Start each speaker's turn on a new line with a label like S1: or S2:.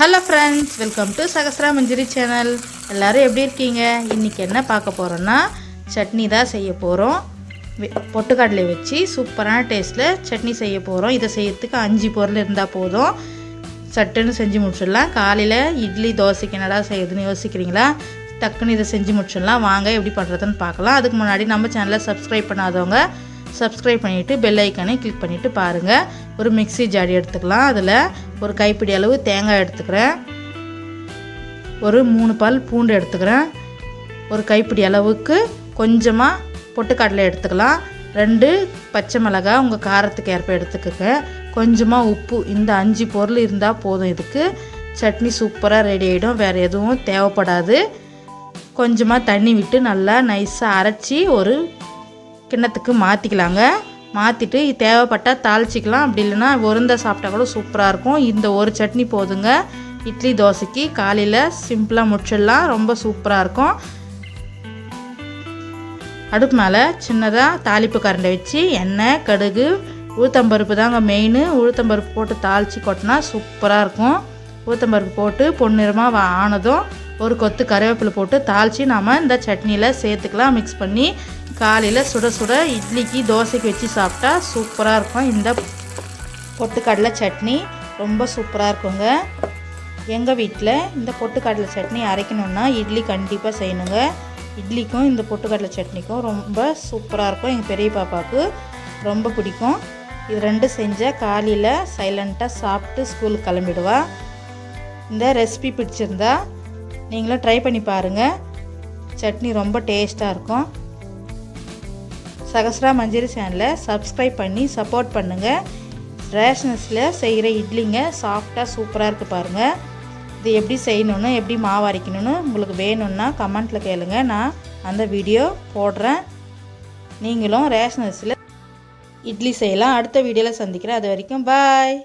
S1: Hello friends welcome to Sahasra Manjari channel எல்லோரும் எப்படி இருக்கீங்க? இன்றைக்கி என்ன பார்க்க போகிறோன்னா சட்னி தான் செய்ய போகிறோம் பொட்டுக்கடலை வச்சு சூப்பரான டேஸ்ட்டில் சட்னி செய்ய போகிறோம் இதை செய்யறதுக்கு அஞ்சு பொருள் இருந்தால் போதும். சட்டுன்னு செஞ்சு முடிச்சிடலாம். காலையில் இட்லி தோசைக்கு என்னடா செய்யுதுன்னு யோசிக்கிறீங்களா? டக்குன்னு இதை செஞ்சு முடிச்சிடலாம். வாங்க எப்படி பண்ணுறதுன்னு பார்க்கலாம். அதுக்கு முன்னாடி நம்ம சேனலை சப்ஸ்கிரைப் பண்ணாதவங்க சப்ஸ்கிரைப் பண்ணிவிட்டு பெல் ஐக்கானே கிளிக் பண்ணிவிட்டு பாருங்கள் ஒரு மிக்ஸி ஜாடி எடுத்துக்கலாம். அதில் ஒரு கைப்பிடி அளவு தேங்காய் எடுத்துக்கிறேன். ஒரு மூணு பால் பூண்டு எடுத்துக்கிறேன். ஒரு கைப்பிடி அளவுக்கு கொஞ்சமாக பொட்டுக்கடலை எடுத்துக்கலாம். ரெண்டு பச்சை மிளகாய் உங்கள் காரத்துக்கு ஏற்ப எடுத்துக்கோங்க. கொஞ்சமாக உப்பு இந்த அஞ்சு பொருள் இருந்தால் போதும் இதுக்கு. சட்னி சூப்பராக ரெடி ஆகிடும் வேறு எதுவும் தேவைப்படாது. கொஞ்சமாக தண்ணி விட்டு நல்லா நைஸாக அரைச்சி ஒரு கிண்ணத்துக்கு மாற்றிக்கலாங்க மாற்றிட்டு தேவைப்பட்டால் தாளிச்சிக்கலாம். அப்படி இல்லைன்னா உருண்டை சாப்பிட்டா கூட சூப்பராக இருக்கும். இந்த ஒரு சட்னி போதுங்க. இட்லி தோசைக்கு காலையில் சிம்பிளாக முடிச்சிடலாம். ரொம்ப சூப்பராக இருக்கும். அடுப்பு மேலே சின்னதாக தாளிப்பு கரண்டை வச்சு எண்ணெய் கடுகு உளுத்தம்பருப்பு தாங்க மெயின் உளுத்தம்பருப்பு போட்டு தாளித்து கொட்டினா சூப்பராக இருக்கும். உளுத்தம்பருப்பு போட்டு பொன்னிறமாக ஆனதும் ஒரு கொத்து கருவேப்பிலை போட்டு தாளித்து நாம் இந்த சட்னியில் சேர்த்துக்கலாம். மிக்ஸ் பண்ணி காலையில் சுட சுட இட்லிக்கு தோசைக்கு வச்சு சாப்பிட்டா சூப்பராக இருக்கும். இந்த பொட்டுக்கடலை சட்னி ரொம்ப சூப்பராக இருக்குங்க. எங்கள் வீட்டில் இந்த பொட்டுக்கடலை சட்னி அரைக்கணுன்னா இட்லி கண்டிப்பாக செய்யணுங்க. இட்லிக்கும் இந்த பொட்டுக்கடலை சட்னிக்கும் ரொம்ப சூப்பராக இருக்கும். எங்கள் பெரிய பாப்பாவுக்கு ரொம்ப பிடிக்கும். இது ரெண்டும் செஞ்சால் காலையில் சைலண்ட்டாக சாப்பிட்டு ஸ்கூலுக்கு கிளம்பிடுவா. இந்த ரெசிபி பிடிச்சிருந்தா நீங்களும் ட்ரை பண்ணி பாருங்கள் சட்னி ரொம்ப டேஸ்ட்டாக இருக்கும். சகஸ்ரா மஞ்சரி சேனலை சப்ஸ்கிரைப் பண்ணி சப்போர்ட் பண்ணுங்கள் ரேஷனஸில் செய்கிற இட்லிங்க சாஃப்டாக சூப்பராக இருக்குது பாருங்கள் இது எப்படி செய்யணுன்னு எப்படி மாவு அரைக்கணும்னு உங்களுக்கு வேணும்னா கமெண்ட்டில் கேளுங்க. நான் அந்த வீடியோ போடுறேன். நீங்களும் ரேஷனஸில் இட்லி செய்யலாம். அடுத்த வீடியோவில் சந்திக்கிறேன். அது வரைக்கும் பாய்